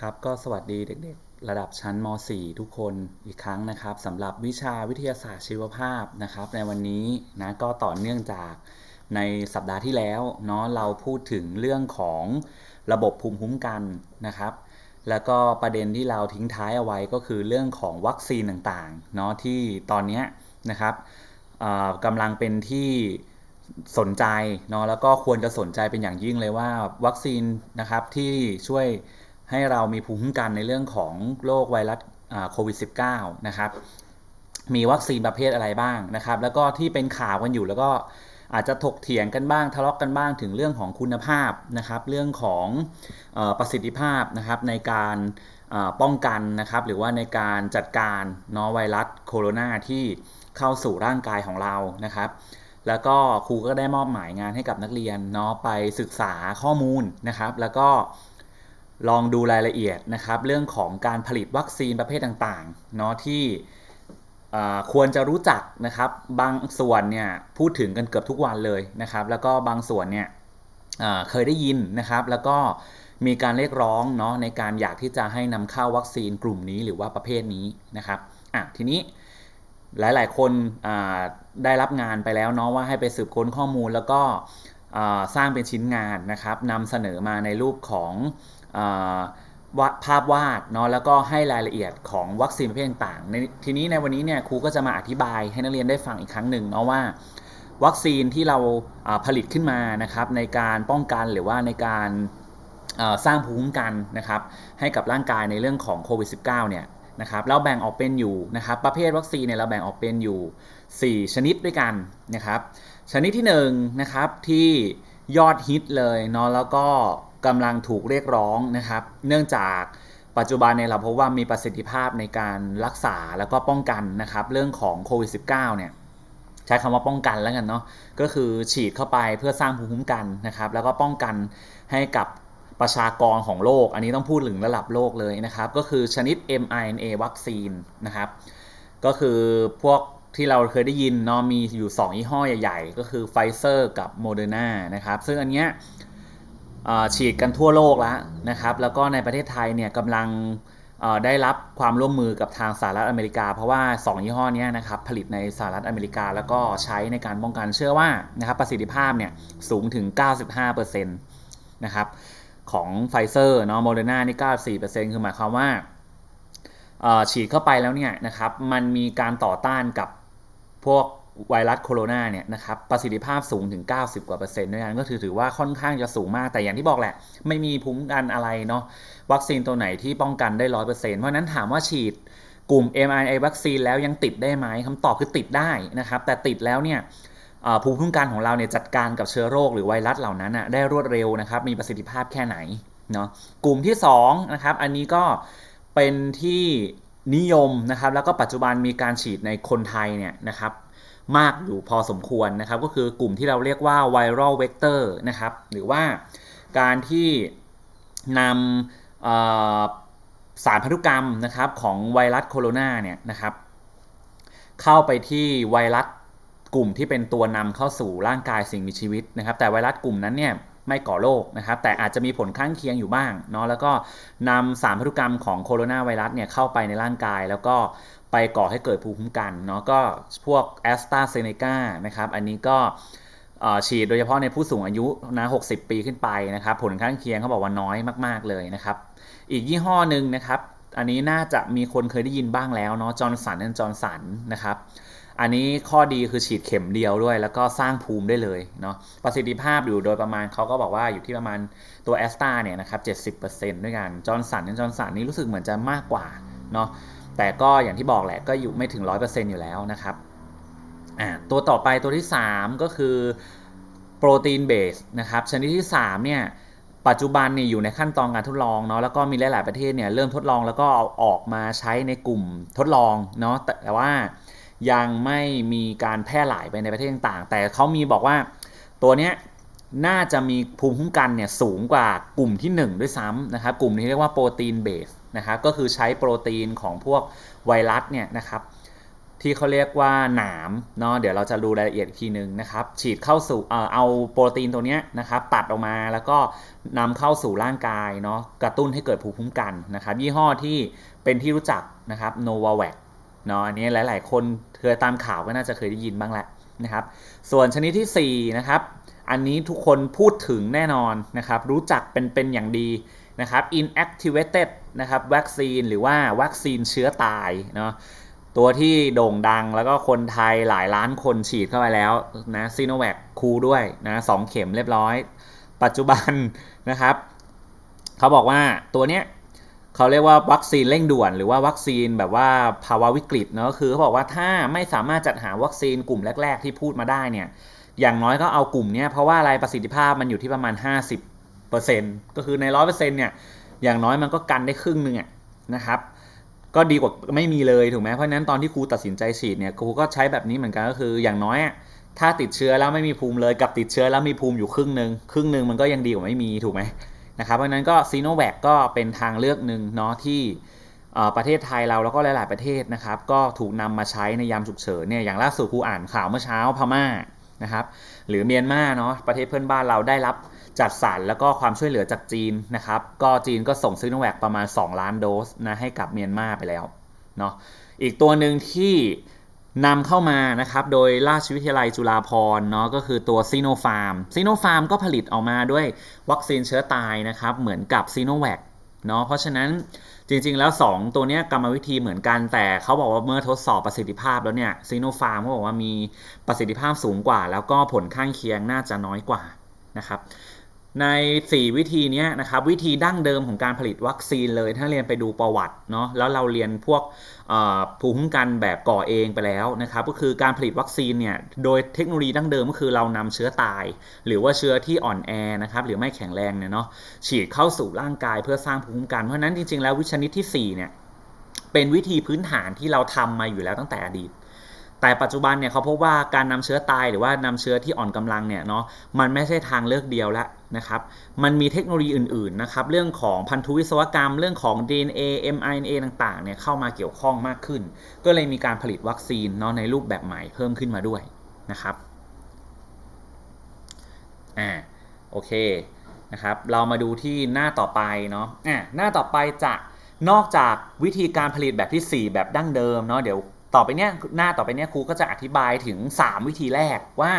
ครับก็สวัสดีเด็กๆ ระดับชั้นม .4 ทุกคนอีกครั้งนะครับสำหรับวิชาวิทยาศาสตร์ชีวภาพนะครับ ในวันนี้นะก็ต่อเนื่องจากในสัปดาห์ที่แล้วเนาะเราพูดถึงเรื่องของระบบภูมิคุ้มกันนะครับ แล้วก็ประเด็นที่เราทิ้งท้ายเอาไว้ก็คือเรื่องของวัคซีนต่างๆเนาะที่ตอนนี้นะครับกำลังเป็นที่สนใจเนาะแล้วก็ควรจะสนใจเป็นอย่างยิ่งเลยว่าวัคซีนนะครับที่ช่วย ให้เรามีภูมิคุ้มกันในเรื่องของโรคไวรัสโควิด -19 นะครับ มีวัคซีนประเภทอะไรบ้างนะครับ แล้วก็ที่เป็นข่าวกันอยู่แล้วก็อาจจะถกเถียงกันบ้างทะเลาะกกันบ้างถึงเรื่องของคุณภาพนะครับ เรื่องของอประสิทธิภาพนะครับในการป้องกันนะครับ หรือว่าในการจัดการนาะไวรัสโคโรนาที่เข้าสู่ร่างกายของเรานะครับ แล้วก็ครูก็ได้มอบหมายงานให้กับนักเรียนเนาะไปศึกษาข้อมูลนะครับ แล้วก็ ลองดูรายละเอียดนะครับเรื่องของการผลิตวัคซีนประเภทต่างๆเนาะที่ควรจะรู้จักนะครับบางส่วนเนี่ยพูดถึงกันเกือบทุกวันเลยนะครับ แล้วก็บางส่วนเนี่ยเคยได้ยินนะครับ แล้วก็มีการเรียกร้องเนาะในการอยากที่จะให้นำเข้าวัคซีนกลุ่มนี้หรือว่าประเภทนี้นะครับอะทีนี้หลายๆ คนได้รับงานไปแล้วเนาะว่าให้ไปสืบค้นข้อมูลแล้วก็สร้างเป็นชิ้นงานนะครับนำเสนอมาในรูปของ ภาพวาดเนาะแล้วก็ให้รายละเอียดของวัคซีนประเภทต่างในทีนี้ในวันนี้เนี่ยครูก็จะมาอธิบายให้นักเรียนได้ฟังอีกครั้งหนึ่งเนาะว่า วัคซีนที่เราาผลิตขึ้นมานะครับในการป้องกันหรือว่าในการสร้างภูมิคุ้มกันนะครับให้กับร่างกายในเรื่องของโควิด -19 เนี่ยนะครับเราแบ่งออกเป็นอยู่นะครับประเภทวัคซีนเนี่ยเราแบ่งออกเป็นอยู่ 4 ชนิดด้วยกันนะครับชนิดที่1นงนะครับที่ยอดฮิตเลยเนาะแล้วก็ กำลังถูกเรียกร้องนะครับ เนื่องจากปัจจุบันเนี่ยเราพบว่ามีประสิทธิภาพในการรักษาแล้วก็ป้องกันนะครับ เรื่องของโควิด -19 เนี่ยใช้คำว่าป้องกันแล้วกันเนาะก็คือฉีดเข้าไปเพื่อสร้างภูมิคุ้มกันนะครับ แล้วก็ป้องกันให้กับประชากรของโลก อันนี้ต้องพูดถึงระดับโลกเลยนะครับ ก็คือชนิด mRNA วัคซีนนะครับ ก็คือพวกที่เราเคยได้ยินเนาะมีอยู่ 2 ยี่ห้อใหญ่ ๆ ก็คือไฟเซอร์กับโมเดอร์นานะครับ ซึ่งอันเนี้ย ฉีดกันทั่วโลกแล้วนะครับ แล้วก็ในประเทศไทยเนี่ยกำลังได้รับความร่วมมือกับทางสหรัฐอเมริกา เพราะว่า 2 ยี่ห้อนี้นะครับผลิตในสหรัฐอเมริกา แล้วก็ใช้ในการป้องกันเชื่อว่านะครับประสิทธิภาพเนี่ยสูงถึง 95%นะครับของไฟเซอร์เนาะโมเดอร์นานี่94%คือหมายความว่าฉีดเข้าไปแล้วเนี่ยนะครับมันมีการต่อต้านกับพวก ไวรัสโคโรนาเนี่ยนะครับประสิทธิภาพสูงถึง 90 กว่าเปอร์เซ็นต์ด้วยกันก็ถือถือว่าค่อนข้างจะสูงมาก แต่อย่างที่บอกแหละ ไม่มีภูมิกันอะไรเนาะวัคซีนตัวไหนที่ป้องกันได้ร้อยเปอร์เซ็นต์เพราะนั้นถามว่าฉีดกลุ่ม mRNA วัคซีนแล้วยังติดได้ไหมคำตอบคือติดได้นะครับ แต่ติดแล้วเนี่ยภูมิคุ้มกันของเราเนี่ยจัดการกับเชื้อโรคหรือไวรัสเหล่านั้นน่ะได้รวดเร็วนะครับ มีประสิทธิภาพแค่ไหนเนาะกลุ่มที่2นะครับอันนี้ก็เป็นที่นิยมนะครับ แล้วก็ปัจจุบันมีการฉีดในคนไทยเนี่ยนะครับ มากอยู่พอสมควรนะครับ ก็คือกลุ่มที่เราเรียกว่าไวรัลเวกเตอร์นะครับ หรือว่าการที่นำสารพันธุกรรมนะครับของไวรัสโคโรนาเนี่ยนะครับ เข้าไปที่ไวรัสกลุ่มที่เป็นตัวนำเข้าสู่ร่างกายสิ่งมีชีวิตนะครับ แต่ไวรัสกลุ่มนั้นเนี่ยไม่ก่อโรคนะครับ แต่อาจจะมีผลข้างเคียงอยู่บ้างเนาะแล้วก็นำสารพันธุกรรมของโคโรนาไวรัสเนี่ยเข้าไปในร่างกายแล้วก็ ไปก่อให้เกิดภูมิคุ้มกันเนาะก็พวกแอสตราเซเนกานะครับอันนี้ก็ฉีดโดยเฉพาะในผู้สูงอายุนะ60 ปีขึ้นไปนะครับ ผลข้างเคียงเขาบอกว่าน้อยมาก ๆ เลยนะครับ อีกยี่ห้อหนึ่งนะครับ อันนี้น่าจะมีคนเคยได้ยินบ้างแล้วเนาะจอร์นสันแอนจอร์นสันนะครับ อันนี้ข้อดีคือฉีดเข็มเดียวด้วย แล้วก็สร้างภูมิได้เลยเนาะประสิทธิภาพอยู่โดยประมาณเขาก็บอกว่าอยู่ที่ประมาณตัวแอสตาเนี่ยนะครับ 70%ด้วยกันจอร์นสันแอนจอร์นสันนี่รู้สึกเหมือนจะมากกว่าเนาะ แต่ก็อย่างที่บอกแหละก็อยู่ไม่ถึง 100%อยู่แล้วนะครับตัวต่อไปตัวที่ 3 ก็คือโปรตีนเบสนะครับชนิดที่ 3 เนี่ยปัจจุบันเนี่ยอยู่ในขั้นตอนการทดลองเนาะแล้วก็มีหลาย ๆ ประเทศเนี่ยเริ่มทดลองแล้วก็เอาออกมาใช้ในกลุ่มทดลองเนาะแต่ว่ายังไม่มีการแพร่หลายไปในประเทศต่างๆ แต่เขามีบอกว่าตัวเนี้ย น่าจะมีภูมิคุ้มกันเนี่ยสูงกว่ากลุ่มที่ 1 ด้วยซ้ำนะครับ กลุ่มที่เรียกว่าโปรตีนเบสนะครับก็คือใช้โปรตีนของพวกไวรัสเนี่ยนะครับที่เขาเรียกว่าหนามเนาะเดี๋ยวเราจะดูรายละเอียดอีกทีหนึ่งนะครับ ฉีดเข้าสู่เออเอาโปรตีนตัวเนี้ยนะครับ ตัดออกมาแล้วก็นำเข้าสู่ร่างกายเนาะกระตุ้นให้เกิดภูมิคุ้มกันนะครับ ยี่ห้อที่เป็นที่รู้จักนะครับ Novavax เนาะอันนี้หลาย ๆ คนเคยตามข่าวก็น่าจะเคยได้ยินบ้างแหละนะครับ ส่วนชนิดที่4นะครับ อันนี้ทุกคนพูดถึงแน่นอนนะครับ รู้จักเป็นเป็นอย่างดีนะครับ inactivated นะครับวัคซีนหรือว่าวัคซีนเชื้อตายเนาะตัวที่โด่งดังแล้วก็คนไทยหลายล้านคนฉีดเข้าไปแล้วนะซีโนแวคคูด้วยนะสองเข็มเรียบร้อย ปัจจุบันนะครับ เขาบอกว่าตัวเนี้ยเขาเรียกว่าวัคซีนเร่งด่วน หรือว่าวัคซีนแบบว่าภาวะวิกฤตเนาะคือเขาบอกว่าถ้าไม่สามารถจัดหาวัคซีนกลุ่มแรก ๆ ที่พูดมาได้เนี่ย อย่างน้อยก็เอากลุ่มเนี้ยเพราะว่าอะไรประสิทธิภาพมันอยู่ที่ประมาณ 50%ก็คือใน 100%เนี่ยอย่างน้อยมันก็กันได้ครึ่งหนึ่งอะนะครับก็ดีกว่าไม่มีเลยถูกไหมเพราะฉะนั้นตอนที่ครูตัดสินใจฉีดเนี่ยครูก็ใช้แบบนี้เหมือนกันก็คืออย่างน้อยถ้าติดเชื้อแล้วไม่มีภูมิเลยกับติดเชื้อแล้วมีภูมิอยู่ครึ่งหนึ่งครึ่งหนึ่งมันก็ยังดีกว่าไม่มีถูกไหมนะครับเพราะนั้นก็ซีโนแวคก็เป็นทางเลือกหนึ่งเนาะที่ประเทศไทยเราแล้วก็หลาย ๆ ประเทศนะครับ ก็ถูกนำมาใช้ในยามฉุกเฉินเนี่ยอย่างล่าสุดครูอ่านข่าวเมื่อเช้าพม่า นะครับหรือเมียนมาเนาะประเทศเพื่อนบ้านเราได้รับจัดสรรแล้วก็ความช่วยเหลือจากจีนนะครับก็จีนก็ส่งซีโนแวคประมาณ 2 ล้านโดสนะให้กับเมียนมาไปแล้วเนาะอีกตัวหนึ่งที่นำเข้ามานะครับโดยราชวิทยาลัยจุฬาภรณ์เนาะก็คือตัวซีโนฟาร์มซีโนฟาร์มก็ผลิตออกมาด้วยวัคซีนเชื้อตายนะครับเหมือนกับซีโนแวคเนาะเพราะฉะนั้น จริงๆ แล้ว 2 ตัวนี้กรรมวิธีเหมือนกันแต่เขาบอกว่าเมื่อทดสอบประสิทธิภาพแล้วเนี่ยซีโนฟาร์มเขาบอกว่ามีประสิทธิภาพสูงกว่า แล้วก็ผลข้างเคียงน่าจะน้อยกว่านะครับ ใน 4 วิธีนี้นะครับวิธีดั้งเดิมของการผลิตวัคซีนเลยถ้าเรียนไปดูประวัติเนาะแล้วเราเรียนพวกภูมิคุ้มกันแบบก่อเองไปแล้วนะครับก็คือการผลิตวัคซีนเนี่ยโดยเทคโนโลยีดั้งเดิมก็คือเรานำเชื้อตาย หรือว่าเชื้อที่อ่อนแอนะครับหรือไม่แข็งแรงเนี่ยเนาะฉีดเข้าสู่ร่างกายเพื่อสร้างภูมิคุ้มกันเพราะนั้นจริงๆแล้ววิชนิดที่4เนี่ยเป็นวิธีพื้นฐานที่เราทำมาอยู่แล้วตั้งแต่อดีต แต่ปัจจุบันเนี่ยเขาพบว่าการนำเชื้อตายหรือว่านำเชื้อที่อ่อนกำลังเนี่ยเนาะมันไม่ใช่ทางเลือกเดียวแล้วนะครับ มันมีเทคโนโลยีอื่นๆนะครับเรื่องของพันธุวิศวกรรม เรื่องของ DNA mRNA ต่างๆเนี่ยเข้ามาเกี่ยวข้องมากขึ้น ก็เลยมีการผลิตวัคซีนเนาะในรูปแบบใหม่เพิ่มขึ้นมาด้วยนะครับอ่าโอเคนะครับเรามาดูที่หน้าต่อไปเนาะอ่าหน้าต่อไปจะนอกจากวิธีการผลิตแบบที่ 4 แบบดั้งเดิมเนาะเดี๋ยว ต่อไปเนี้ยหน้าต่อไปเนี้ยครูก็จะอธิบายถึง 3 วิธีแรกว่า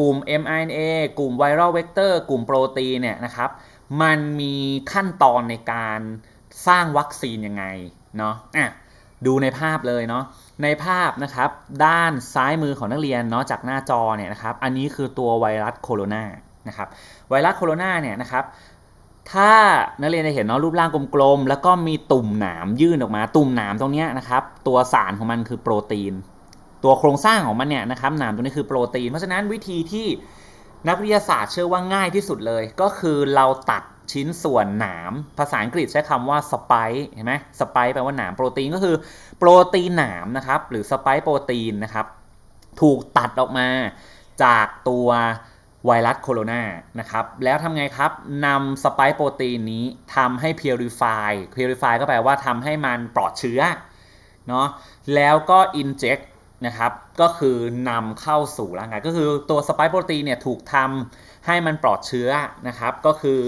กลุ่ม mRNA กลุ่ม viral vector กลุ่มโปรตีนเนี่ยนะครับ มันมีขั้นตอนในการสร้างวัคซีนยังไงเนาะอะดูในภาพเลยเนาะในภาพนะครับ ด้านซ้ายมือของนักเรียนเนาะจากหน้าจอเนี่ยนะครับ อันนี้คือตัวไวรัสโคโรนานะครับไวรัสโคโรนาเนี่ยนะครับ ถ้านักเรียนจะเห็นเนาะรูปร่างกลมๆแล้วก็มีตุ่มหนามยื่นออกมา ตุ่มหนามตรงเนี้ยนะครับ ตัวสารของมันคือโปรตีน ตัวโครงสร้างของมันเนี่ยนะครับหนามตัวนี้คือโปรตีน เพราะฉะนั้นวิธีที่นักวิทยาศาสตร์เชื่อว่าง่ายที่สุดเลย ก็คือเราตัดชิ้นส่วนหนาม ภาษาอังกฤษใช้คำว่าสไปค์เห็นไหมสไปค์แปลว่าหนามโปรตีนก็คือโปรตีนหนามนะครับ หรือสไปค์โปรตีนนะครับ ถูกตัดออกมาจากตัว ไวรัสโคโรนานะครับ แล้วทำไงครับนำสไปค์โปรตีนนี้ทำให้ purify purify ก็แปลว่าทำให้มันปลอดเชื้อเนาะแล้วก็ inject นะครับ ก็คือนำเข้าสู่ร่างกาย ก็คือตัวสไปค์โปรตีนเนี่ยถูกทำให้มันปลอดเชื้อนะครับ ก็คือ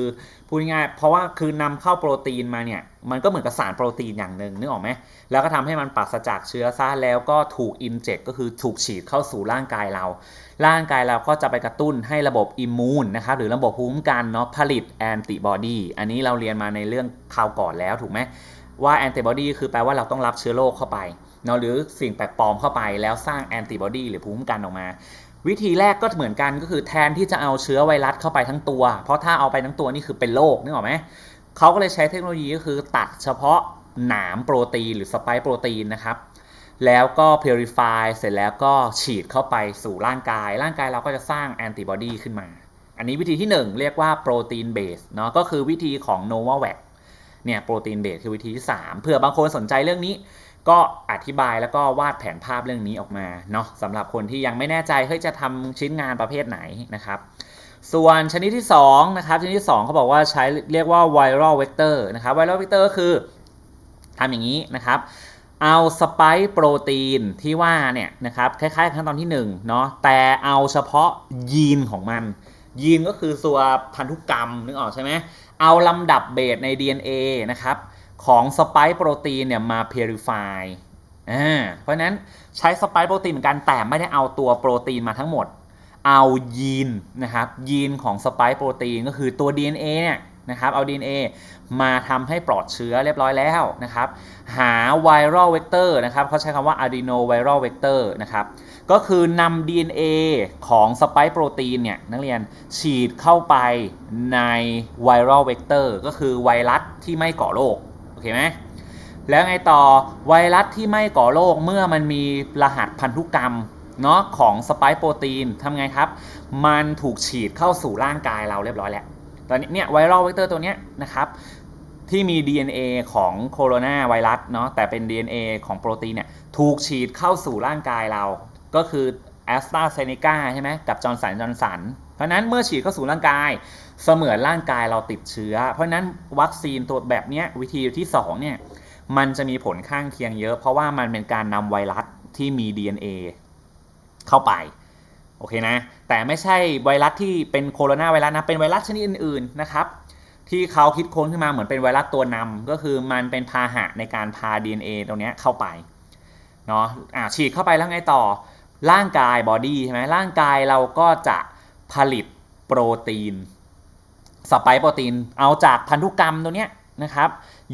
พูดง่ายเพราะว่าคือนำเข้าโปรตีนมาเนี่ยมันก็เหมือนกับสารโปรตีนอย่างหนึ่งนึกออกไหมแล้วก็ทำให้มันปราศจากเชื้อซะแล้วก็ถูกอินเจกก็คือถูกฉีดเข้าสู่ร่างกายเรา ร่างกายเราก็จะไปกระตุ้นให้ระบบอิมมูนนะครับหรือระบบภูมิคุ้มกันเนาะผลิตแอนติบอดีอันนี้เราเรียนมาในเรื่องคราวก่อนแล้วถูกไหมว่าแอนติบอดีคือแปลว่าเราต้องรับเชื้อโรคเข้าไปเนาะหรือสิ่งแปลกปลอมเข้าไปแล้วสร้างแอนติบอดีหรือภูมิคุ้มกันออกมา วิธีแรกก็เหมือนกันก็คือแทนที่จะเอาเชื้อไวรัสเข้าไปทั้งตัว เพราะถ้าเอาไปทั้งตัวนี่คือเป็นโรคนึกออกไหมเขาก็เลยใช้เทคโนโลยีก็คือตัดเฉพาะหนามโปรตีนหรือสไปค์โปรตีนนะครับ แล้วก็ purify เสร็จแล้วก็ฉีดเข้าไปสู่ร่างกาย ร่างกายเราก็จะสร้างแอนติบอดีขึ้นมา อันนี้วิธีที่ 1 เรียกว่าโปรตีนเบสเนาะก็คือวิธีของ Novavax เนี่ยโปรตีนเบสคือวิธีที่ 3 เผื่อบางคนสนใจเรื่องนี้ ก็อธิบายแล้วก็วาดแผนภาพเรื่องนี้ออกมาเนาะสำหรับคนที่ยังไม่แน่ใจเฮ้ยจะทำชิ้นงานประเภทไหนนะครับ ส่วนชนิดที่2นะครับชนิดที่2เขาบอกว่าใช้เรียกว่า viral vector นะครับ viral vector ก็คือทำอย่างนี้นะครับเอาสไปค์โปรตีนที่ว่าเนี่ยนะครับคล้ายๆขั้นตอนที่1เนาะแต่เอาเฉพาะยีนของมัน ยีนก็คือตัวพันธุกรรมนึกออกใช่ไหมเอาลำดับเบสใน DNA นะครับ ของสไปค์โปรตีนเนี่ยมา purify อ่าเพราะนั้นใช้สไปค์โปรตีนเหมือนกันแต่ไม่ได้เอาตัวโปรตีนมาทั้งหมด เอายีนนะครับยีนของสไปค์โปรตีนก็คือตัว DNA เนี่ยนะครับเอา DNA มาทำให้ปลอดเชื้อเรียบร้อยแล้วนะครับหา viral vector นะครับเขาใช้คำว่า adeno viral vector นะครับก็คือนำ DNA ของสไปค์โปรตีนเนี่ยนักเรียนฉีดเข้าไปใน viral vector ก็คือไวรัสที่ไม่ก่อโรค เคไหมแล้วไงต่อไวรัสที่ไม่ก่อโรคเมื่อมันมีรหัสพันธุกรรมเนาะของสไปค์โปรตีนทำไงครับ มันถูกฉีดเข้าสู่ร่างกายเราเรียบร้อยแล้ว ตอนนี้เนี่ยไวรัลเวกเตอร์ตัวเนี้ยนะครับที่มี DNA ของโคโรนาไวรัสเนาะแต่เป็น DNA ของโปรตีนเนี่ยถูกฉีดเข้าสู่ร่างกายเรา ก็คือแอสตราเซเนกาใช่ไหมกับจอร์นสันจอร์นสัน เพราะนั้นเมื่อฉีดเข้าสู่ร่างกาย เสมือนร่างกายเราติดเชื้อ เพราะนั้นวัคซีนตัวแบบนี้วิธีที่2เนี่ยมันจะมีผลข้างเคียงเยอะ เพราะว่ามันเป็นการนำไวรัสที่มี DNA เข้าไปโอเคนะแต่ไม่ใช่ไวรัสที่เป็นโคโรนาไวรัสนะเป็นไวรัสชนิดอื่นๆนะครับที่เขาคิดค้นขึ้นมาเหมือนเป็นไวรัสตัวนำก็คือมันเป็นพาหะในการพา DNA ตรงนี้เข้าไปเนาะอ่าฉีดเข้าไปแล้วไงต่อ ร่างกายบอดี้ใช่ไหมร่างกายเราก็จะผลิตโปรตีน สไปค์โปรตีนเอาจากพันธุกรรมตัวเนี้ยนะครับ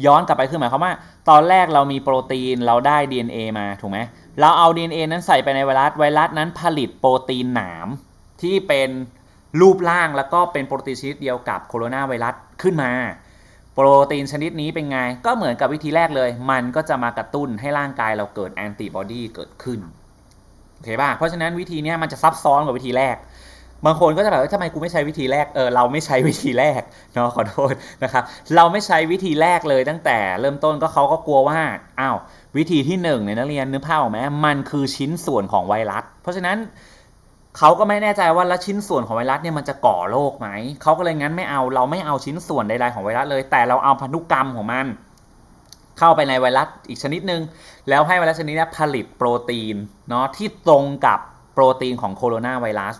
ย้อนกลับไปคือหมายความว่า ตอนแรกเรามีโปรตีนเราได้ DNA มาถูกไหมเราเอา DNA นั้นใส่ไปในไวรัสไวรัสนั้นผลิตโปรตีนหนามที่เป็นรูปร่างแล้วก็เป็นโปรตีนชนิดเดียวกับโคโรนาไวรัสขึ้นมา โปรตีนชนิดนี้เป็นไง ก็เหมือนกับวิธีแรกเลย มันก็จะมากระตุ้นให้ร่างกายเราเกิดแอนติบอดีเกิดขึ้นโอเคป่ะเพราะฉะนั้นวิธีนี้มันจะซับซ้อนกว่าวิธีแรก บางคนก็จะแบบทำไมกูไม่ใช้วิธีแรกเออเราไม่ใช้วิธีแรกเนาะขอโทษนะครับเราไม่ใช้วิธีแรกเลยตั้งแต่เริ่มต้นก็เขาก็กลัวว่าอ้าววิธีที่1เนี่ยนักเรียนนึกภาพออกไหมมันคือชิ้นส่วนของไวรัส เพราะฉะนั้นเขาก็ไม่แน่ใจว่าแล้วชิ้นส่วนของไวรัสเนี่ยมันจะก่อโรคไหมเขาก็เลยงั้นไม่เอาเราไม่เอาชิ้นส่วนใดๆของไวรัสเลย แต่เราเอาพันธุกรรมของมัน เข้าไปในไวรัสอีกชนิดหนึ่งแล้วให้ไวรัสชนิดนี้ผลิตโปรตีนเนาะที่ตรงกับโปรตีนของโคโรนาไวรัส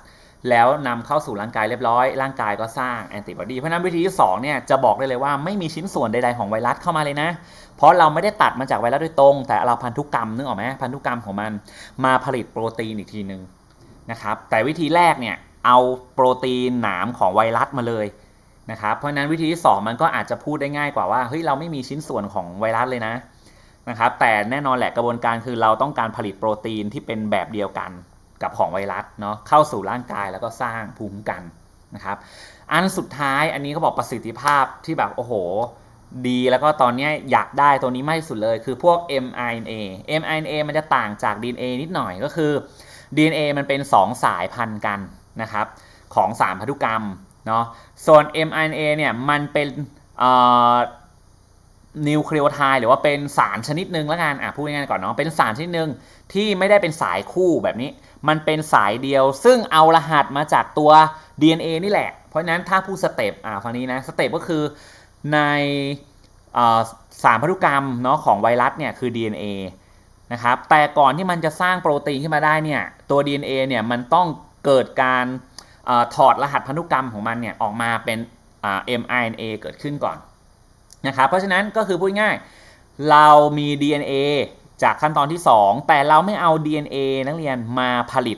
แล้วนำเข้าสู่ร่างกายเรียบร้อย ร่างกายก็สร้างแอนติบอดี เพราะนั้นวิธีที่2เนี่ยจะบอกได้เลยว่าไม่มีชิ้นส่วนใดๆของไวรัสเข้ามาเลยนะ เพราะเราไม่ได้ตัดมาจากไวรัสโดยตรง แต่เราพันธุกรรมนึกออกไหมพันธุกรรมของมันมาผลิตโปรตีนอีกทีหนึ่งนะครับ แต่วิธีแรกเนี่ยเอาโปรตีนหนามของไวรัสมาเลยนะครับ เพราะฉะนั้นวิธีที่ 2 มันก็อาจจะพูดได้ง่ายกว่าว่าเฮ้ยเราไม่มีชิ้นส่วนของไวรัสเลยนะนะครับ แต่แน่นอนแหละกระบวนการคือเราต้องการผลิตโปรตีนที่เป็นแบบเดียวกัน กับของไวรัสเนาะเข้าสู่ร่างกายแล้วก็สร้างภูมิคุ้มกันนะครับ อันสุดท้ายอันนี้เขาบอกประสิทธิภาพที่แบบโอ้โห ดีแล้วก็ตอนนี้อยากได้ตัวนี้มากที่สุดเลย คือพวก mRNA mRNA มันจะต่างจาก DNA นิดหน่อยก็คือ DNA มันเป็น 2 สายพันธุ์กันนะครับของสารพันธุกรรมเนาะส่วน mRNA เนี่ยมันเป็นนิวเคลีโอไทด์หรือว่าเป็นสารชนิดหนึ่งล้วกันอะพูดง่ายๆก่อนเนาะเป็นสารชนิดหนึ่งที่ไม่ได้เป็นสายคู่แบบนี้ มันเป็นสายเดียว ซึ่งเอารหัสมาจากตัว DNA นี่แหละ เพราะฉะนั้นถ้าพูดสเต็ปอ่าฟังนี้นะสเต็ปก็คือในสารพันธุกรรมเนาะของไวรัสเนี่ยคือ DNA นะครับแต่ก่อนที่มันจะสร้างโปรตีนขึ้นมาได้เนี่ยตัว DNA เนี่ยมันต้องเกิดการอถอดรหัสพันธุกรรมของมันเนี่ยออกมาเป็น mRNA เกิดขึ้นก่อนนะครับเพราะฉะนั้นก็คือพูดง่ายเรามี DNA จากขั้นตอนที่ 2 แต่เราไม่เอา DNA นักเรียนมาผลิต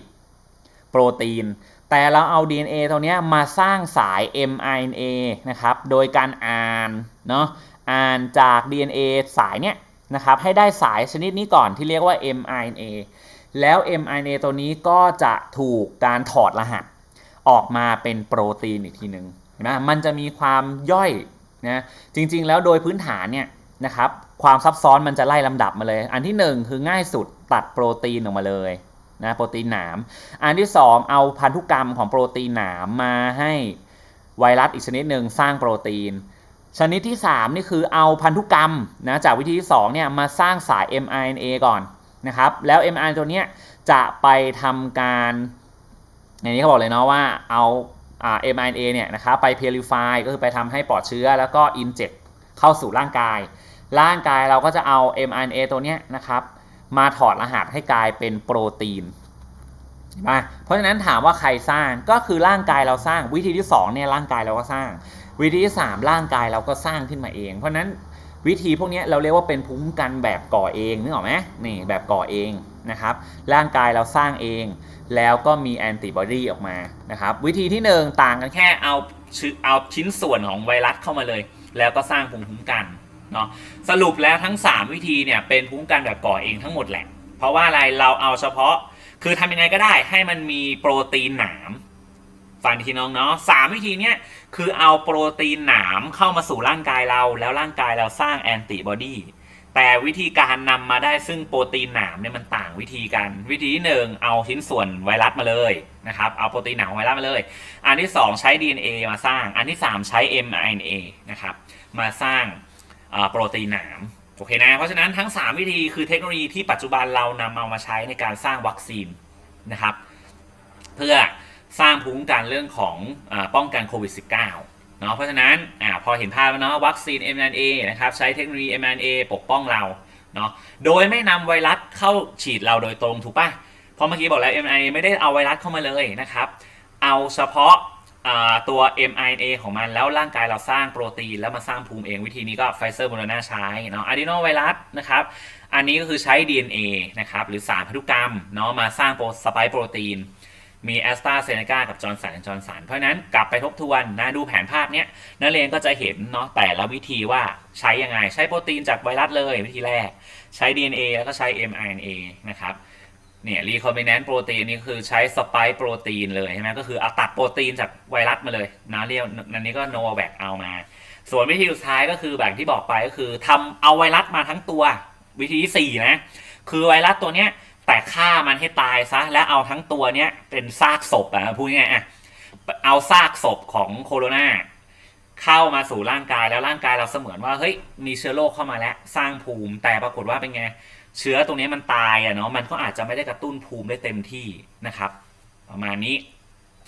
โปรตีน แต่เราเอา DNA ตัวนี้มาสร้างสาย mRNA นะครับ โดยการอ่านเนาะอ่านจาก DNA สายเนี้ยนะครับให้ได้สายชนิดนี้ก่อนที่เรียกว่า mRNA แล้ว mRNA ตัวนี้ก็จะถูกการถอดรหัสออกมาเป็นโปรตีนอีกทีหนึ่งเห็นไหมมันจะมีความย่อยนะจริงๆ แล้วโดยพื้นฐานเนี่ย นะครับ ความซับซ้อนมันจะไล่ลำดับมาเลย อันที่ 1 คือง่ายสุดตัดโปรตีนออกมาเลยนะโปรตีนหนาม อันที่ 2 เอาพันธุกรรมของโปรตีนหนามมาให้ไวรัสอีกชนิดหนึ่งสร้างโปรตีน ชนิดที่ 3 นี่คือเอาพันธุกรรมนะจากวิธีที่2เนี่ยมาสร้างสาย mRNA ก่อนนะครับ แล้ว mRNA ตัวเนี้ยจะไปทำการในนี้เขาบอกเลยเนาะว่าเอา mRNA เนี่ยนะครับไป purify ก็คือไปทำให้ปลอดเชื้อแล้วก็ inject เข้าสู่ร่างกาย ร่างกายเราก็จะเอา mRNA ตัวเนี้ยนะครับ มาถอดรหัสให้กลายเป็นโปรตีนมาเพราะฉะนั้นถามว่าใครสร้างก็คือร่างกายเราสร้างวิธีที่2เนี่ยร่างกายเราก็สร้าง วิธีที่ 3 ร่างกายเราก็สร้างขึ้นมาเอง เพราะฉะนั้นวิธีพวกนี้เราเรียกว่าเป็นภูมิคุ้มกันแบบก่อเองนึกออกไหมนี่แบบก่อเองนะครับ ร่างกายเราสร้างเอง แล้วก็มีแอนติบอดีออกมานะครับ วิธีที่หนึ่งต่างกันแค่เอาเอาชิ้นส่วนของไวรัสเข้ามาเลย แล้วก็สร้างภูมิคุ้มกัน เนาะสรุปแล้วทั้ง 3 วิธีเนี่ยเป็นภูมิคุ้มกันแบบก่อเองทั้งหมดแหละ เพราะว่าอะไรเราเอาเฉพาะ คือทำยังไงก็ได้ให้มันมีโปรตีนหนามฟังทีน้องเนาะสามวิธีเนี้ยคือเอาโปรตีนหนามเข้ามาสู่ร่างกายเรา แล้วร่างกายเราสร้างแอนติบอดีแต่วิธีการนำมาได้ซึ่งโปรตีนหนามเนี่ยมันต่างวิธีกัน วิธีที่หนึ่งเอาชิ้นส่วนไวรัสมาเลยนะครับเอาโปรตีนหนามไวรัสมาเลย อันที่สองใช้ DNA มาสร้าง อันที่สามใช้ mRNA นะครับมาสร้าง โปรตีนหนามโอเคนะ เพราะฉะนั้นทั้ง 3 วิธีคือเทคโนโลยีที่ปัจจุบันเรานำเอามาใช้ในการสร้างวัคซีนนะครับ เพื่อสร้างภูมิคุ้มกันเรื่องของอป้องกันโควิด -19 เนาะเพราะฉะนั้นอพอเห็นภาพแล้วเนาะวัคซีน mRNA นะครับใช้เทคโนโลยี mRNA ปกป้องเราเนาะโดยไม่นำไวรัสเข้าฉีดเราโดยตรงถูกปะเพราะเมื่อกี้บอกแล้ว mRNA ไม่ได้เอาไวรัสเข้ามาเลยนะครับ เอาเฉพาะ ตัว mRNA ของมันแล้วร่างกายเราสร้างโปรตีน แล้วมาสร้างภูมิเองวิธีนี้ก็ไฟเซอร์โมเดอร์นาใช้เนาะอะดีโนไวรัสนะครับ อันนี้ก็คือใช้ DNA นะครับ หรือสารพันธุกรรมเนาะมาสร้างโปรสไปค์โปรตีน มีแอสตราเซเนกากับจอร์นสันจอร์นสันเพราะนั้นกลับไปทบทวนนะดูแผนภาพเนี้ยนักเรียนก็จะเห็นเนาะแต่ละวิธีว่าใช้ยังไง ใช้โปรตีนจากไวรัสเลยวิธีแรก ใช้ DNA แล้วก็ใช้ mRNA นะครับ เนี่ยรีคอมบิแนนต์โปรตีนนี่คือใช้สปค์โปรตีนเลยใช่ไหมก็คือเอาตัดโปรตีนจากไวรัสมาเลยนะเรียกนันนี้ก็โนแวคเอามา ส่วนวิธีสุดท้ายก็คือแบบที่บอกไปก็คือทำเอาไวรัสมาทั้งตัววิธีที่สี่นะคือไวรัสตัวเนี้ยแต่ฆ่ามันให้ตายซะ แล้วเอาทั้งตัวเนี้ยเป็นซากศพอะพูดง่ายอะเอาซากศพของโคโรนาเข้ามาสู่ร่างกายแล้วร่างกายเราเสมือนว่าเฮ้ยมีเชื้อโรคเข้ามาแล้วสร้างภูมิแต่ปรากฏว่าเป็นไง เชื้อตรงนี้มันตายอะเนาะมันก็อาจจะไม่ได้กระตุ้นภูมิได้เต็มที่นะครับ ประมาณนี้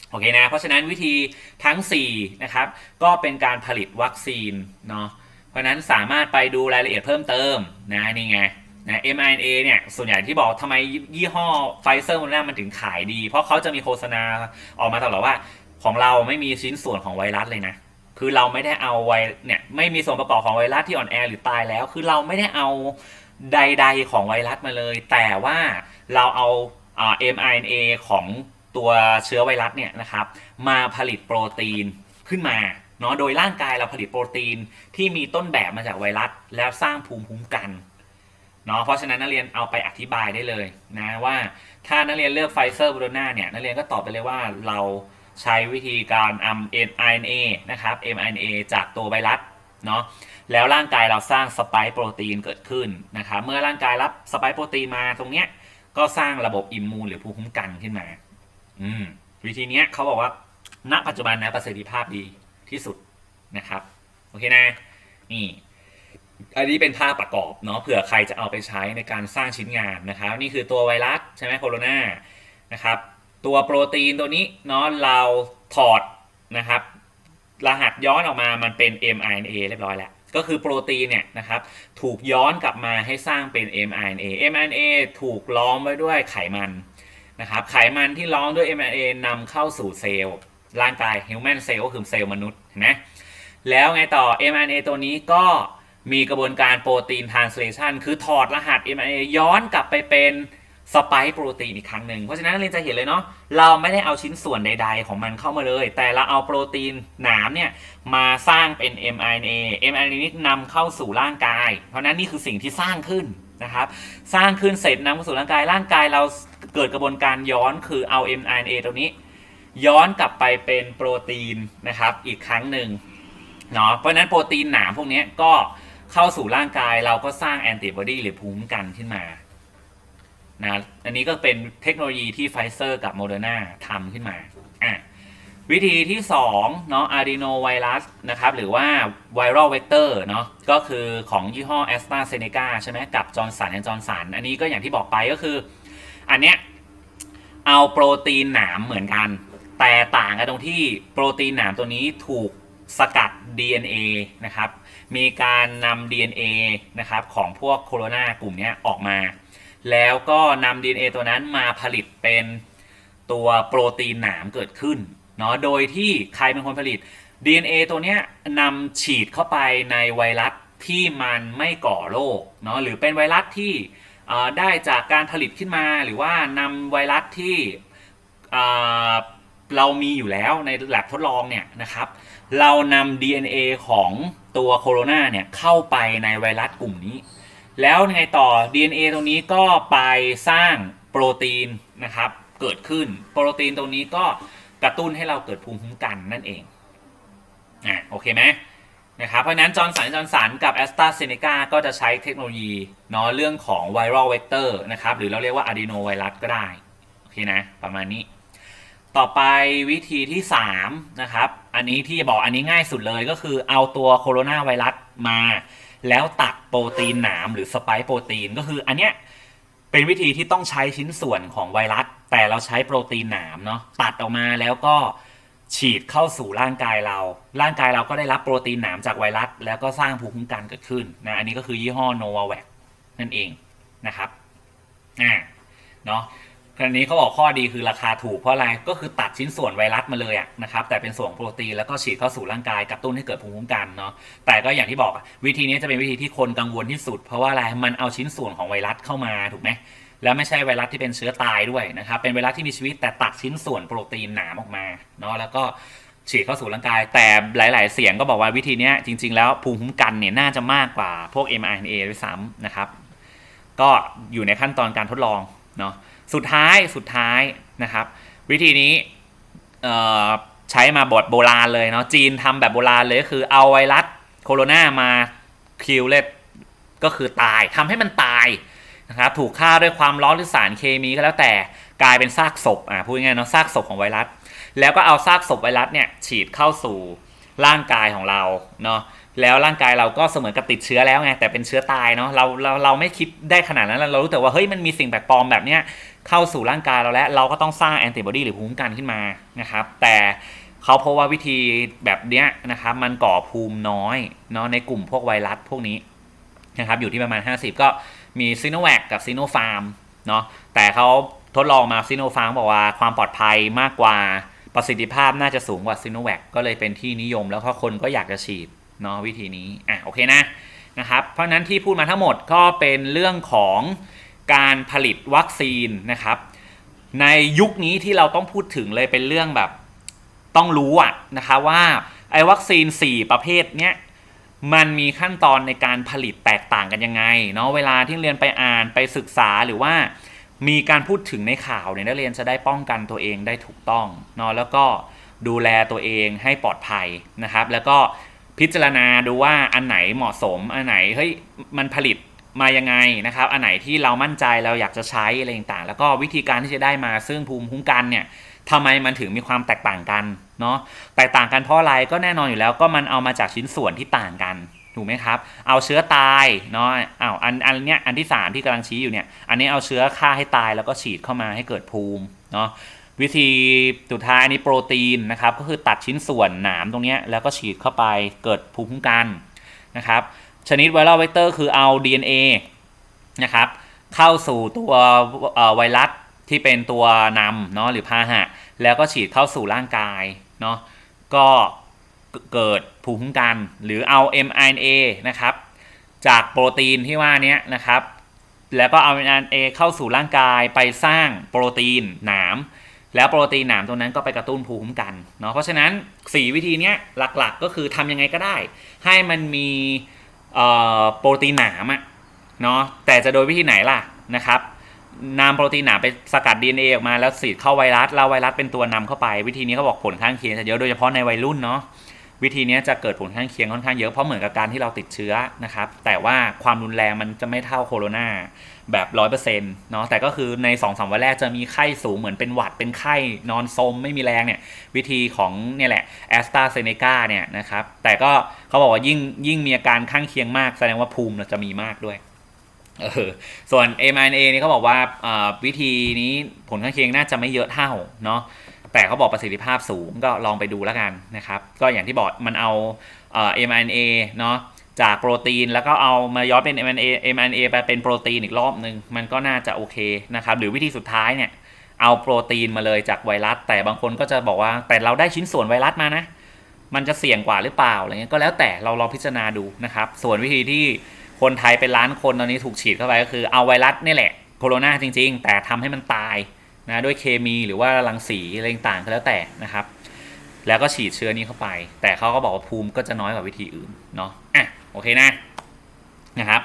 โอเคนะเพราะฉะนั้นวิธีทั้ง4นะครับก็เป็นการผลิตวัคซีนเนาะเพราะนั้นสามารถไปดูรายละเอียดเพิ่มเติมนะนี่ไงนะ mRNA เนี่ยส่วนใหญ่ที่บอกทำไมยี่ห้อไฟเซอร์มันมันถึงขายดี เพราะเขาจะมีโฆษณาออกมาตลอดว่า ของเราไม่มีชิ้นส่วนของไวรัสเลยนะ คือเราไม่ได้เอาไวเนี่ยไม่มีส่วนประกอบของไวรัสที่อ่อนแอหรือตายแล้ว คือเราไม่ได้เอา ใดๆของไวรัสมาเลย แต่ว่าเราเอาอ่า mRNA ของตัวเชื้อไวรัสเนี่ยนะครับ มาผลิตโปรตีนขึ้นมาเนาะโดยร่างกายเราผลิตโปรตีนที่มีต้นแบบมาจากไวรัส แล้วสร้างภูมิคุ้มกันเนาะเพราะฉะนั้นนักเรียนเอาไปอธิบายได้เลยนะว่าถ้านักเรียนเลือกไฟเซอร์บูโดนาเนี่ยนักเรียนก็ตอบไปเลยว่าเราใช้วิธีการอัม mRNA นะครับ mRNA จากตัวไวรัสเนาะ แล้วร่างกายเราสร้างสไปค์โปรตีนเกิดขึ้นนะครับเมื่อร่างกายรับสไปค์โปรตีนมาตรงเนี้ยก็สร้างระบบอิมมูนหรือภูมิคุ้มกันขึ้นมา อืมวิธีเนี้ยเขาบอกว่า ณ ปัจจุบันนะประสิทธิภาพดีที่สุดนะครับ โอเคนะ นี่ อันนี้เป็นภาพประกอบเนาะ เผื่อใครจะเอาไปใช้ในการสร้างชิ้นงานนะครับ นี่คือตัวไวรัสใช่ไหมโคโรนานะครับ ตัวโปรตีนตัวนี้เนาะ เราถอดนะครับ รหัสย้อนออกมา มันเป็น mRNA เรียบร้อยแล้ว ก็คือโปรตีนเนี่ยนะครับถูกย้อนกลับมาให้สร้างเป็น mRNA mRNA ถูกล้อมไว้ด้วยไขมันนะครับไขมันที่ล้อมด้วย mRNA นำเข้าสู่เซลล์ร่างกาย human cell ก็คือเซลล์มนุษย์เห็นไหมแล้วไงต่อ mRNA ตัวนี้ก็มีกระบวนการโปรตีน translation คือถอดรหัส mRNA ย้อนกลับไปเป็น สปค์โปรตีนอีกครั้งหนึ่งเพราะฉะนั้นเราจะเห็นเลยเนาะเราไม่ได้เอาชิ้นส่วนใด ๆ ของมันเข้ามาเลย แต่เราเอาโปรตีนหนามเนี่ยมาสร้างเป็น mRNA mRNA นี้นำเข้าสู่ร่างกาย เพราะฉะนั้นนี่คือสิ่งที่สร้างขึ้นนะครับสร้างขึ้นเสร็จนำเข้าสู่ร่างกายร่างกายเราเกิดกระบวนการย้อนคือเอา mRNA ตัวนี้ ย้อนกลับไปเป็นโปรตีนนะครับอีกครั้งหนึ่งเนาะเพราะฉะนั้นโปรตีนหนามพวกนี้ก็เข้าสู่ร่างกายเราก็สร้างแอนติบอดีหรือภูมิคุ้มกันขึ้นมา นะอันนี้ก็เป็นเทคโนโลยีที่ไฟเซอร์กับโมเดอร์นาทำขึ้นมาอะวิธีที่2เนาะอะดีโนไวรัสนะครับหรือว่าไวรัลเวกเตอร์เนาะก็คือของยี่ห้อแอสตราเซเนกาใช่ไหมกับจอร์นสันแอนจอร์นสันอันนี้ก็อย่างที่บอกไปก็คือ อันเนี้ยเอาโปรตีนหนามเหมือนกัน แต่ต่างกันตรงที่โปรตีนหนามตัวนี้ถูกสกัด DNA นะครับมีการนำ DNA นะครับของพวกโคโรนากลุ่มนี้ออกมา แล้วก็นำ DNA ตัวนั้นมาผลิตเป็นตัวโปรตีนหนามเกิดขึ้นเนาะโดยที่ใครเป็นคนผลิต DNA ตัวเนี้ยนำฉีดเข้าไปในไวรัสที่มันไม่ก่อโรคเนาะหรือเป็นไวรัสที่ได้จากการผลิตขึ้นมา หรือว่านำไวรัสที่เอ่อเรามีอยู่แล้วในแลบทดลองเนี่ยนะครับ เรานำ DNA ของตัวโคโรนาเนี่ยเข้าไปในไวรัสกลุ่มนี้ แล้วไงต่อ DNA ตรงนี้ก็ไปสร้างโปรตีนนะครับเกิดขึ้น โปรตีนตรงนี้ก็กระตุ้นให้เราเกิดภูมิคุ้มกันนั่นเองอะโอเคไหมนะครับเพราะฉะนั้นจอร์นสันจอร์นสันกับแอสตราเซเนกาก็จะใช้เทคโนโลยีเนาะเรื่องของไวรัลเวกเตอร์นะครับหรือเราเรียกว่าอะดีโนไวรัสก็ได้โอเคนะประมาณนี้ ต่อไปวิธีที่ 3 นะครับ อันนี้ที่จะบอกอันนี้ง่ายสุดเลยก็คือเอาตัวโคโรนาไวรัสมา แล้วตัดโปรตีนหนามหรือสไปค์โปรตีนก็คืออันเนี้ยเป็นวิธีที่ต้องใช้ชิ้นส่วนของไวรัส แต่เราใช้โปรตีนหนามเนาะตัดออกมาแล้วก็ฉีดเข้าสู่ร่างกายเรา ร่างกายเราก็ได้รับโปรตีนหนามจากไวรัส แล้วก็สร้างภูมิคุ้มกันเกิดขึ้นนะอันนี้ก็คือยี่ห้อ Novavax นั่นเองนะครับอ่าเนาะ คราวนี้เขาบอกข้อดีคือราคาถูกเพราะอะไรก็คือตัดชิ้นส่วนไวรัสมาเลยอะนะครับแต่เป็นส่วนโปรตีนแล้วก็ฉีดเข้าสู่ร่างกายกระตุ้นให้เกิดภูมิคุ้มกันเนาะแต่ก็อย่างที่บอกวิธีนี้จะเป็นวิธีที่คนกังวลที่สุด เพราะว่าอะไรมันเอาชิ้นส่วนของไวรัสเข้ามาถูกไหมแล้วไม่ใช่ไวรัสที่เป็นเชื้อตายด้วยนะครับเป็นไวรัสที่มีชีวิตแต่ตัดชิ้นส่วนโปรตีนหนามออกมาเนาะแล้วก็ฉีดเข้าสู่ร่างกาย แต่หลาย ๆ เสียงก็บอกว่าวิธีนี้จริง ๆ แล้วภูมิคุ้มกันเนี่ยน่าจะมากกว่าพวก mRNA ด้วยซ้ำนะครับ ก็อยู่ในขั้นตอนการทดลองเนาะ สุดท้ายสุดท้ายนะครับ วิธีนี้ใช้มาบทโบราณเลยเนาะจีนทำแบบโบราณเลยก็คือเอาไวรัสโคโรนามาคิวเลตก็คือตายทำให้มันตายนะครับถูกฆ่าด้วยความร้อนหรือสารเคมีก็แล้วแต่กลายเป็นซากศพอะพูดง่ายๆเนาะซากศพของไวรัส แล้วก็เอาซากศพไวรัสเนี่ยฉีดเข้าสู่ร่างกายของเราเนาะแล้วร่างกายเราก็เสมือนกับติดเชื้อแล้วไงแต่เป็นเชื้อตายเนาะเราเราเราไม่คิดได้ขนาดนั้นเรารู้แต่ว่าเฮ้ยมันมีสิ่งแปลกปลอมแบบเนี้ย เข้าสู่ร่างกายเราแล้วเราก็ต้องสร้างแอนติบอดีหรือภูมิคุ้มกันขึ้นมานะครับ แต่เขาพบว่าวิธีแบบเนี้ยนะครับมันก่อภูมิน้อยเนาะในกลุ่มพวกไวรัสพวกนี้นะครับอยู่ที่ประมาณ 50 ก็มีซีโนแวคกับซีโนฟาร์มเนาะแต่เขาทดลองมาซีโนฟาร์มบอกว่าความปลอดภัยมากกว่าประสิทธิภาพน่าจะสูงกว่าซีโนแวคก็เลยเป็นที่นิยมแล้วก็คนก็อยากจะฉีดเนาะวิธีนี้อะโอเคนะนะครับเพราะฉะนั้นที่พูดมาทั้งหมดก็เป็นเรื่องของ การผลิตวัคซีนนะครับ ในยุคนี้ที่เราต้องพูดถึงเลยเป็นเรื่องแบบต้องรู้อะนะคะว่าไอ้วัคซีน 4 ประเภทเนี้ยมันมีขั้นตอนในการผลิตแตกต่างกันยังไงเนาะเวลาที่เรียนไปอ่านไปศึกษาหรือว่ามีการพูดถึงในข่าวเนี่ยนักเรียนจะได้ป้องกันตัวเองได้ถูกต้องเนาะแล้วก็ดูแลตัวเองให้ปลอดภัยนะครับ แล้วก็พิจารณาดูว่าอันไหนเหมาะสม อันไหนเฮ้ยมันผลิต มายังไงนะครับอันไหนที่เรามั่นใจเราอยากจะใช้อะไรต่างๆ แล้วก็วิธีการที่จะได้มาซึ่งภูมิคุ้มกันเนี่ยทำไมมันถึงมีความแตกต่างกันเนาะแตกต่างกันเพราะอะไรก็แน่นอนอยู่แล้วก็มันเอามาจากชิ้นส่วนที่ต่างกันถูกไหมครับ เอาเชื้อตายเนาะอ้าวอันอันเนี้ยอันที่ 3 ที่กำลังชี้อยู่เนี่ย อันนี้เอาเชื้อฆ่าให้ตายแล้วก็ฉีดเข้ามาให้เกิดภูมิเนาะวิธีสุดท้ายอันนี้โปรตีนนะครับก็คือตัดชิ้นส่วนหนามตรงเนี้ยแล้วก็ฉีดเข้าไปเกิดภูมิคุ้มกันนะครับ ชนิดไวรัลเวกเตอร์คือเอา DNA นะครับเข้าสู่ตัวไวรัสที่เป็นตัวนำเนาะหรือพาหะ แล้วก็ฉีดเข้าสู่ร่างกายเนาะก็เกิดภูมิคุ้มกัน หรือเอา mRNA นะครับจากโปรตีนที่ว่านี้นะครับ แล้วก็เอา mRNA เข้าสู่ร่างกายไปสร้างโปรตีนหนาม แล้วโปรตีนหนามตัวนั้นก็ไปกระตุ้นภูมิคุ้มกันเนาะเพราะฉะนั้น 4 วิธีเนี้ยหลักๆก็คือทำยังไงก็ได้ ให้มันมี โปรตีนหนามอะเนาะแต่จะโดยวิธีไหนล่ะนะครับนำโปรตีนหนามไปสกัด DNA ออกมาแล้วสีดเข้าไวรัสแล้วไวรัสเป็นตัวนำเข้าไป วิธีนี้เขาบอกผลข้างเคียงจะเยอะโดยเฉพาะในวัยรุ่นเนาะ วิธีนี้จะเกิดผลข้างเคียงค่อนข้างเยอะ เพราะเหมือนกับการที่เราติดเชื้อนะครับ แต่ว่าความรุนแรงมันจะไม่เท่าโคโรนาแบบร้อยเปอร์เซ็นต์เนาะ แต่ก็คือใน2อสวันแรกจะมีไข้สูงเหมือนเป็นหวัด เป็นไข้นอนซมไม่มีแรงเนี่ย วิธีของเนี่ยแหละแอสตราเซเนกาเนี่ยนะครับ แต่ก็เขาบอกว่ายิ่งยิ่งมีอาการข้างเคียงมาก แสดงว่าภูมิเราจะมีมากด้วยเออส่วน mRNA นี่เขาบอกว่าวิธีนี้ผลข้างเคียงน่าจะไม่เยอะเท่าเนาะ แต่เขาบอกประสิทธิภาพสูงก็ลองไปดูแล้วกันนะครับ ก็อย่างที่บอกมันเอาเอ่อ mRNA เนาะจากโปรตีนแล้วก็เอามาย้อนเป็น mRNA mRNA ไปเป็นโปรตีนอีกรอบหนึ่งมันก็น่าจะโอเคนะครับ หรือวิธีสุดท้ายเนี่ย เอาโปรตีนมาเลยจากไวรัส แต่บางคนก็จะบอกว่าแต่เราได้ชิ้นส่วนไวรัสมานะ มันจะเสี่ยงกว่าหรือเปล่าอะไรเงี้ยก็แล้วแต่เราลองพิจารณาดูนะครับ ส่วนวิธีที่คนไทยเป็นล้านคนตอนนี้ถูกฉีดเข้าไปก็คือเอาไวรัสนี่แหละโคโรนาจริง ๆ แต่ทำให้มันตาย นะด้วยเคมีหรือว่ารังสีอะไรต่างก็แล้วแต่นะครับ แล้วก็ฉีดเชื้อนี้เข้าไป แต่เขาก็บอกว่าภูมิก็จะน้อยกว่าวิธีอื่นเนาะอะโอเคนะนะครับ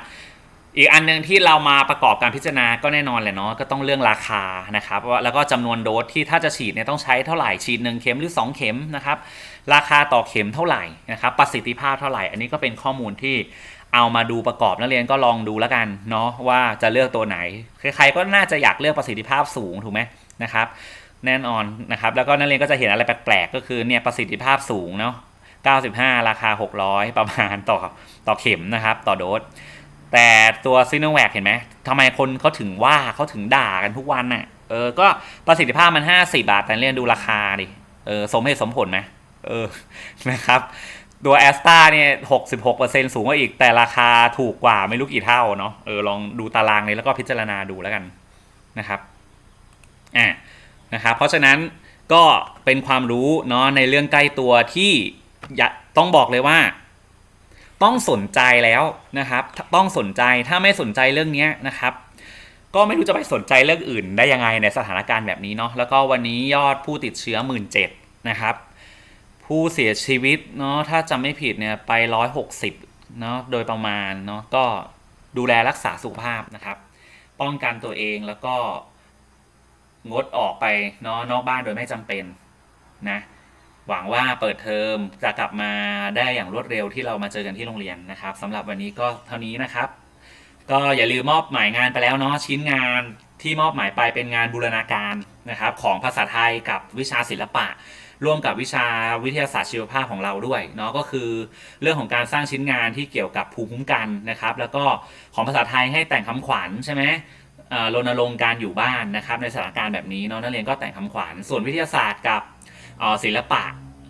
อีกอันหนึ่งที่เรามาประกอบการพิจารณาก็แน่นอนแหละเนาะก็ต้องเรื่องราคานะครับแล้วก็จำนวนโดสที่ถ้าจะฉีดเนี่ยต้องใช้เท่าไหร่ฉีดหนึ่งเข็มหรือ 2 เข็มนะครับ ราคาต่อเข็มเท่าไหร่นะครับ ประสิทธิภาพเท่าไหร่ อันนี้ก็เป็นข้อมูลที่ เอามาดูประกอบนักเรียนก็ลองดูแล้วกันเนาะว่าจะเลือกตัวไหน ใครๆก็น่าจะอยากเลือกประสิทธิภาพสูงถูกไหมนะครับ แน่นอนนะครับแล้วก็นักเรียนก็จะเห็นอะไรแปลกๆ ก็คือเนี่ยประสิทธิภาพสูงเนาะ95 ราคา 600 ประมาณต่อต่อเข็มนะครับ ต่อโดสแต่ตัวซีโนแวคเห็นไหมทำไมคนเขาถึงว่าเขาถึงด่ากันทุกวันน่ะเออก็ประสิทธิภาพมัน 50 บาทแต่เรียนดูราคาดิเออสมเหตุสมผลไหมเออนะครับ ตัวแอสตาเนี่ย66%สูงกว่าอีก แต่ราคาถูกกว่าไม่รู้กี่เท่าเนาะเออลองดูตารางนี้แล้วก็พิจารณาดูแล้วกันนะครับอ่านะครับเพราะฉะนั้นก็เป็นความรู้เนาะในเรื่องใกล้ตัวที่ต้องบอกเลยว่า ต้องสนใจแล้วนะครับต้องสนใจถ้าไม่สนใจเรื่องนี้นะครับก็ไม่รู้จะไปสนใจเรื่องอื่นได้ยังไงในสถานการณ์แบบนี้เนาะแล้วก็วันนี้ยอดผู้ติดเชื้อ 1 7ื่นนะครับ ผู้เสียชีวิตเนาะถ้าจำไม่ผิดเนี่ยไป160เนาะโดยประมาณเนาะก็ดูแลรักษาสุขภาพนะครับ ป้องกันตัวเองแล้วก็งดออกไปเนาะนอกบ้านโดยไม่จำเป็นนะหวังว่าเปิดเทอมจะกลับมาได้อย่างรวดเร็วที่เรามาเจอกันที่โรงเรียนนะครับสำหรับวันนี้ก็เท่านี้นะครับ ก็อย่าลืมมอบหมายงานไปแล้วเนาะชิ้นงานที่มอบหมายไปเป็นงานบูรณาการนะครับ ของภาษาไทยกับวิชาศิลปะ ร่วมกับวิชาวิทยาศาสตร์ชีวภาพของเราด้วยเนาะก็คือเรื่องของการสร้างชิ้นงานที่เกี่ยวกับภูมิคุ้มกันนะครับ แล้วก็ของภาษาไทยให้แต่งคำขวัญใช่ไหมรณรงค์การอยู่บ้านนะครับในสถานการณ์แบบนี้เนาะนักเรียนก็แต่งคำขวัญส่วนวิทยาศาสตร์กับศิลปะ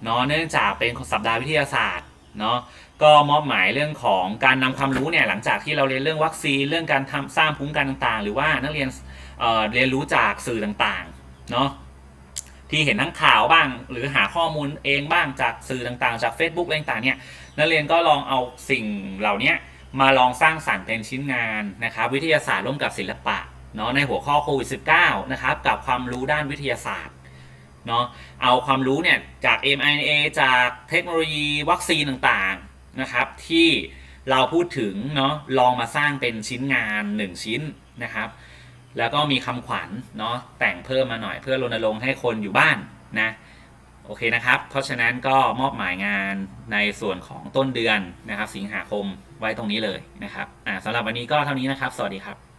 เนาะเนื่องจากเป็นสัปดาห์วิทยาศาสตร์เนาะก็มอบหมายเรื่องของการนำความรู้เนี่ยหลังจากที่เราเรียนเรื่องวัคซีนเรื่องการทำสร้างภูมิคุ้มกันต่างๆ หรือว่านักเรียนเเรียนรู้จากสื่อต่างๆเนาะ ที่เห็นทั้งข่าวบ้าง หรือหาข้อมูลเองบ้างจากสื่อต่างๆ จาก Facebook อะไรต่างๆเนี่ยนักเรียนก็ลองเอาสิ่งเหล่านี้มาลองสร้างสรรค์เป็นชิ้นงานนะครับ วิทยาศาสตร์ร่วมกับศิลปะเนาะในหัวข้อโควิด -19 นะครับ กับความรู้ด้านวิทยาศาสตร์เนาะเอาความรู้เนี่ยจาก mRNA จากเทคโนโลยีวัคซีนต่างๆนะครับ ที่เราพูดถึงเนาะลองมาสร้างเป็นชิ้นงาน 1 ชิ้นนะครับ แล้วก็มีคำขวัญเนาะแต่งเพิ่มมาหน่อยเพื่อรณรงค์ให้คนอยู่บ้านนะโอเคนะครับ เพราะฉะนั้นก็มอบหมายงานในส่วนของต้นเดือนนะครับ สิงหาคมไว้ตรงนี้เลยนะครับอ่าสำหรับวันนี้ก็เท่านี้นะครับ สวัสดีครับ